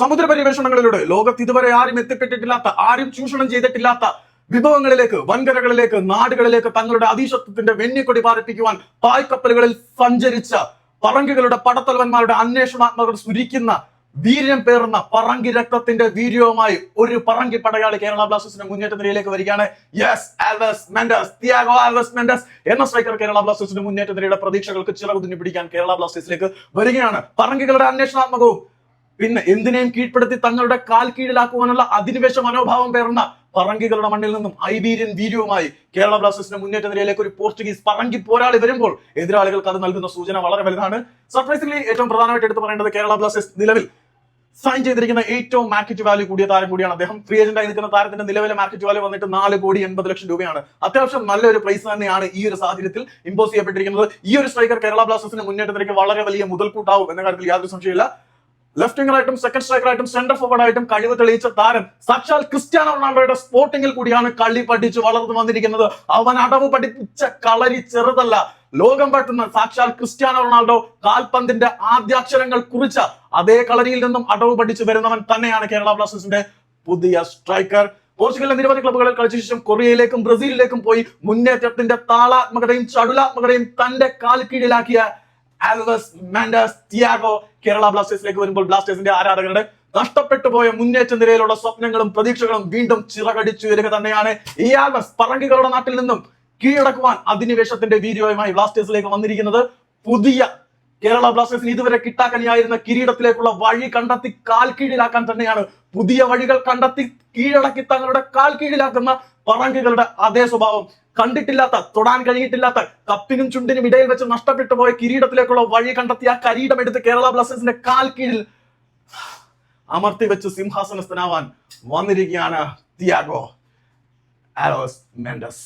സമുദ്ര പര്യവേഷണങ്ങളിലൂടെ ലോകത്ത് ഇതുവരെ ആരും എത്തിപ്പെട്ടിട്ടില്ലാത്ത ആരും ചൂഷണം ചെയ്തിട്ടില്ലാത്ത വിഭവങ്ങളിലേക്ക് വൻകരകളിലേക്ക് നാടുകളിലേക്ക് തങ്ങളുടെ അതീശത്വത്തിന്റെ വെന്നിക്കൊടി പാറിപ്പിക്കുവാൻ പായ്ക്കപ്പലുകളിൽ സഞ്ചരിച്ച പറങ്കികളുടെ പടത്തലവന്മാരുടെ അന്വേഷണാത്മകർ സുരിക്കുന്ന വീര്യം പേർന്ന പറങ്കി രക്തത്തിന്റെ വീര്യവുമായി ഒരു പറങ്കി പടയാളി കേരള ബ്ലാസ്റ്റേഴ്സിന്റെ മുന്നേറ്റ നിരയിലേക്ക് വരികയാണ്. Yes Alves Mendes Tiago Alves Mendes എന്ന സ്ട്രൈക്കർ കേരള ബ്ലാസ്റ്റേഴ്സിന്റെ മുന്നേറ്റ നിരയുടെ പ്രതീക്ഷകൾക്ക് ചിറകുതിഞ്ഞു പിടിക്കാൻ കേരള ബ്ലാസ്റ്റേഴ്സിലേക്ക് വരികയാണ്. പറങ്കികളുടെ അന്വേഷണാത്മകവും പിന്നെ എന്തിനേയും കീഴ്പ്പെടുത്തി തങ്ങളുടെ കാൽ കീഴിലാക്കുവാനുള്ള അധിനിവേശ മനോഭാവം പേർന്ന പറങ്കികളുടെ മണ്ണിൽ നിന്നും ഐബീരിയൻ വീര്യവുമായി കേരള ബ്ലാസ്റ്റേഴ്സിന്റെ മുന്നേറ്റ നിരയിലേക്ക് ഒരു പോർച്ചുഗീസ് പറങ്കി പോരാളി വരുമ്പോൾ എതിരാളികൾക്ക് അത് നൽകുന്ന സൂചന വളരെ വലുതാണ്. സർപ്രൈസിംഗ്ലി ഏറ്റവും പ്രധാനമായിട്ട് എടുത്തു പറയേണ്ടത് കേരള ബ്ലാസ്റ്റേഴ്സ് നിലവിൽ സൈൻ ചെയ്തിരിക്കുന്ന ഏറ്റവും മാർക്കറ്റ് വാല്യൂ കൂടിയ താരം കൂടിയാണ് അദ്ദേഹം. ഫ്രീ ഏജന്റ് ആയി നിൽക്കുന്ന താരത്തിന്റെ നിലവിലെ മാർക്കറ്റ് വാല്യൂ വന്നിട്ട് നാല് കോടി എൺപത് ലക്ഷം രൂപയാണ്. അത്യാവശ്യം നല്ലൊരു പ്രൈസ് തന്നെയാണ് ഈ ഒരു സാഹചര്യത്തിൽ ഇമ്പോസ് ചെയ്യപ്പെട്ടിരിക്കുന്നത്. ഈ ഒരു സ്ട്രൈക്കർ കേരള ബ്ലാസ്റ്റേഴ്സിന്റെ മുന്നേറ്റത്തിലേക്ക് വളരെ വലിയ മുതൽക്കൂട്ടാവും എന്ന കാര്യത്തിൽ യാതൊരു സംശയമില്ല ലെഫ്റ്റ് വിംഗറായിട്ടും സെക്കൻഡ് സ്ട്രൈക്കർ സ്ട്രൈക്കറായിട്ടും സെന്റർ ഫോർവേഡ് ആയിട്ടും കഴിവ് തെളിയിച്ച താരം സാക്ഷാൽ ക്രിസ്ത്യാനോ റൊണാൾഡോയുടെ സ്പോർട്ടിംഗിൽ കൂടിയാണ് കളി പഠിച്ച് വളർന്നു വന്നിരിക്കുന്നത്. അവൻ അടവ് പഠിപ്പിച്ച കളരി ചെറുതല്ല. ലോകം പറ്റുന്ന സാക്ഷാൽ ക്രിസ്ത്യാനോ റൊണാൾഡോ കാൽപന്തിന്റെ ആദ്യാക്ഷരങ്ങൾ കുറിച്ച അതേ കളരിയിൽ നിന്നും അടവ് പഠിച്ചു വരുന്നവൻ തന്നെയാണ് കേരള ബ്ലാസ്റ്റേഴ്സിന്റെ പുതിയ സ്ട്രൈക്കർ പോർച്ചുഗലിലെ നിരവധി ക്ലബ്ബുകളിൽ കളിച്ച ശേഷം കൊറിയയിലേക്കും ബ്രസീലിലേക്കും പോയി മുന്നേറ്റത്തിന്റെ താളാത്മകതയും ചടുലാത്മകതയും തന്റെ കാൽ കീഴിലാക്കിയ ആൽവസ് മാൻഡാസ് തിയാഗോ കേരള ബ്ലാസ്റ്റേഴ്സിലേക്ക് വരുമ്പോൾ ബ്ലാസ്റ്റേഴ്സിന്റെ ആരാധകരുടെ നഷ്ടപ്പെട്ടു പോയ മുന്നേറ്റ നിലയിലുള്ള സ്വപ്നങ്ങളും പ്രതീക്ഷകളും വീണ്ടും ചിറകടിച്ചു വരിക തന്നെയാണ് ഈ ആൽവസ് പറങ്കികളുടെ നാട്ടിൽ നിന്നും കീഴടക്കുവാൻ അധിനിവേശത്തിന്റെ വീഡിയോയുമായി ബ്ലാസ്റ്റേഴ്സിലേക്ക് വന്നിരിക്കുന്നത് പുതിയ കേരള ബ്ലാസ്റ്റേഴ്സിന് ഇതുവരെ കിട്ടാക്കനിയായിരുന്ന കിരീടത്തിലേക്കുള്ള വഴി കണ്ടെത്തി കാൽ കീഴിലാക്കാൻ തന്നെയാണ്. പുതിയ വഴികൾ കണ്ടെത്തി കീഴടക്കി തങ്ങളുടെ കാൽ കീഴിലാക്കുന്ന പറങ്കുകളുടെ അതേ സ്വഭാവം. കണ്ടിട്ടില്ലാത്ത തൊടാൻ കഴിഞ്ഞിട്ടില്ലാത്ത കപ്പിനും ചുണ്ടിനും ഇടയിൽ വെച്ച് നഷ്ടപ്പെട്ടു പോയ കിരീടത്തിലേക്കുള്ള വഴി കണ്ടെത്തി ആ കിരീടം എടുത്ത് കേരള ബ്ലാസ്റ്റേഴ്സിന്റെ കാൽ കീഴിൽ അമർത്തി വെച്ച് സിംഹാസനസ്ഥനാവാൻ വന്നിരിക്കുകയാണ് തിയാഗോ ആലോസ് മെൻഡസ്.